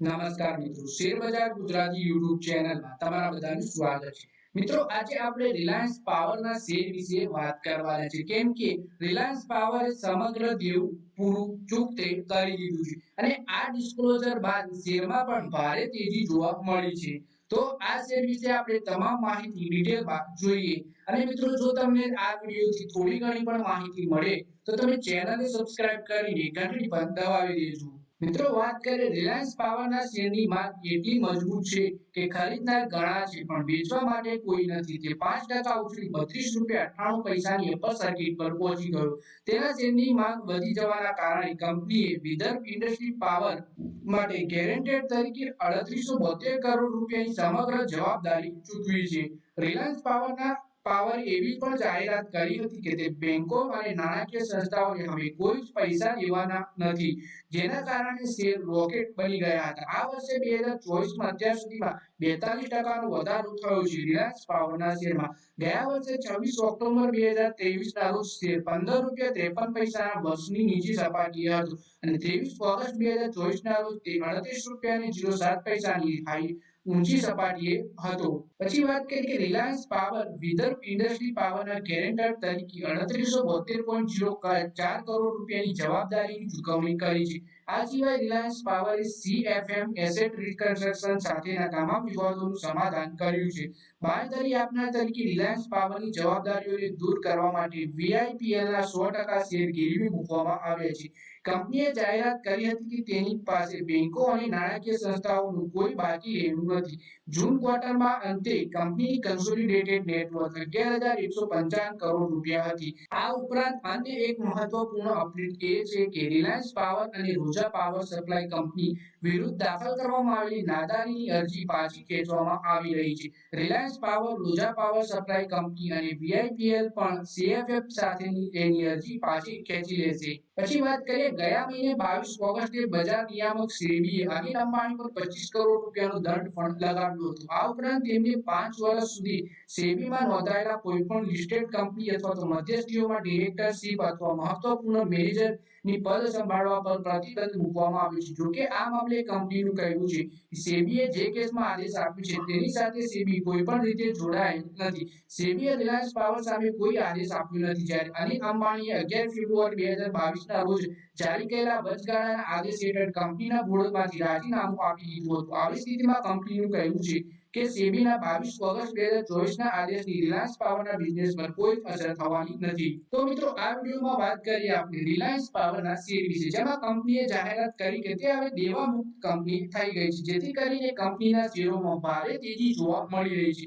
નમસ્કાર મિત્રો. Share Gujarati YouTube ચેનલમાં તમારા બધાનું સ્વાગત છે. મિત્રો, આજે આપણે રિલાયન્સ પાવરના શેર વિશે વાત કરવાના છે. કેમ કે રિલાયન્સ પાવરે સમગ્ર દેવું પૂરું, ચૂકતે કરી દીધું છે. અને આ ડિસ્ક્લોઝર બાદ શેરમાં પણ ભારે તેજી જોવા મળી છે. તો આ શેર વિશે આપણે તમામ માહિતી ડિટેલમાં જોઈએ. અને મિત્રો, જો તમને આ વિડીયોથી થોડી ઘણી પણ માહિતી મળે, તો તમે ચેનલને સબસ્ક્રાઇબ કરીને ઘંટડી પણ દબાવી દેજો. મિત્રો, વાત કરીએ રિલાયન્સ પાવરના શેરની માંગ એટલી મજબૂત છે કે ખરીદનાર ઘણા છે, પણ વેચવા માટે કોઈ નથી. તે પાંચ ટકા ઉછળી બત્રીસ રૂપિયા અઠ્ઠાણું પૈસાની અપર સર્કિટ પર પહોંચી ગયો. તેના શેરની માંગ વધી જવાના કારણે કંપનીએ વિદર્ભ ઇન્ડસ્ટ્રી પાવર માટે ગેરેન્ટેડ તરીકે અડત્રીસો બોતેર કરોડ રૂપિયાની સમગ્ર જવાબદારી ચૂકવી છે. રિલાયન્સ પાવરના પાવર એવી પણ જાહેરાત કરી હતી કે તે બેંકો અને નાણાકીય સંસ્થાઓને હવે કોઈ જ પૈસા દેવાના નથી, જેના કારણે શેર રોકેટ બની ગયા હતા. આ વર્ષે બે હજાર ચોવીસમાં અત્યાર સુધીમાં બેતાલીસ ટકાનો વધારો થયો છે. રિલાયન્સ પાવરના શેરમાં ગયા વર્ષે છવ્વીસ ઓક્ટોબર બે હજાર ત્રેવીસ ના રોજ શેર પંદર રૂપિયા ત્રેપન પૈસાના વર્ષની નીચી સપાટીએ હતું અને ત્રેવીસ ઓગસ્ટ બે હજાર ચોવીસ ના રોજ તે અડત્રીસ રૂપિયા ને જીરો સાત પૈસાની હાઈ ઊંચી સપાટીએ હતો. પછી વાત કરીએ કે રિલાયન્સ પાવર વિદર્ભ ઇન્ડસ્ટ્રી પાવરના ગેરેન્ટર તરીકે અડત્રીસો બોતેર પોઈન્ટ ઝીરો ચાર કરોડ રૂપિયાની જવાબદારીની ચૂકવણી કરી છે. આ સિવાય રિલાયન્સ પાવરે સીએફએમ એસેટ રિકન્સ્ટ્રક્શન સાથેના તમામ વિવાદોનું સમાધાન કર્યું છે. બાંયધરી આપનાર તરીકે રિલાયન્સ પાવરની જવાબદારીઓને દૂર કરવા માટે વીઆઈપીએલના સો ટકા શેર ગીરવી મૂકવામાં આવ્યા છે. કંપનીએ જાહેરાત કરી હતી કે તેની પાસે બેંકો અને નાણાકીય સંસ્થાઓનું કોઈ બાકી લેણું નથી. જૂન ક્વાર્ટરમાં અંતે કંપનીની કન્સોલિડેટેડ નેટવર્થ અગિયાર હજાર એકસો પંચાવન કરોડ રૂપિયા હતી. આ ઉપરાંત અન્ય એક મહત્વપૂર્ણ અપડેટ એ છે કે રિલાયન્સ પાવર અને રોજા પાવર સપ્લાય કંપની વિરુદ્ધ દાખલ કરવામાં આવેલી નાદારીની અરજી પાછી ખેંચવામાં આવી રહી છે. રિલાયન્સ પાવર ઊર્જા પાવર સપ્લાય કંપની અને વીઆઈપીએલ પણ સીએફએફ સાથેની એની અરજી પાછી ખેંચી લેશે. પછી વાત કરીએ, ગયા મહિને બાવીસ ઓગસ્ટે બજાર નિયામક સેબીએ અનિલ અંબાણી પર પચીસ કરોડ રૂપિયાનો દંડ ફંડ લગાવ્યો હતો. આ ઉપરાંત તેમને પાંચ વર્ષ સુધી સેબીમાં નોંધાયેલા કોઈ પણ લિસ્ટેડ કંપની અથવા તો મધ્યસ્થીઓમાં ડિરેક્ટરશીપ અથવા મહત્વપૂર્ણ મેનેજરની પદ સંભાળવા પર પ્રતિબંધ મૂકવામાં આવી છે. જોકે આ મામલે કંપનીનું કહેવું છે સેબીએ જે કેસમાં આદેશ આપ્યો છે તેની સાથે સેબી કોઈ પણ રીતે જોડાયેલ નથી. સેબીએ રિલાયન્સ પાવર સામે કોઈ આદેશ આપ્યો નથી. જ્યારે અનિલ અંબાણીએ અગિયાર ફેબ્રુઆરી બે હજાર બાવીસના રોજ જારી કરેલા વચગાળાના આદેશ હેઠળ કંપનીના બોર્ડમાંથી રાજીનામું આપી દીધું હતું. આવી સ્થિતિમાં કંપનીનું કહેવું છે કે સેબીના બાવીસ ઓગસ્ટ બે હજાર ચોવીસના આદેશની રિલાયન્સ પાવરના બિઝનેસ પર કોઈ અસર થવાની નથી. તો મિત્રો, આ વિડીયોમાં વાત કરીએ આપણે રિલાયન્સ પાવરના શેર વિશે, જેમાં કંપનીએ જાહેરાત કરી કે તે હવે દેવા મુક્ત કંપની થઈ ગઈ છે, જેથી કરીને કંપનીના શેરોમાં ભારે તેજી જોવા મળી રહી છે.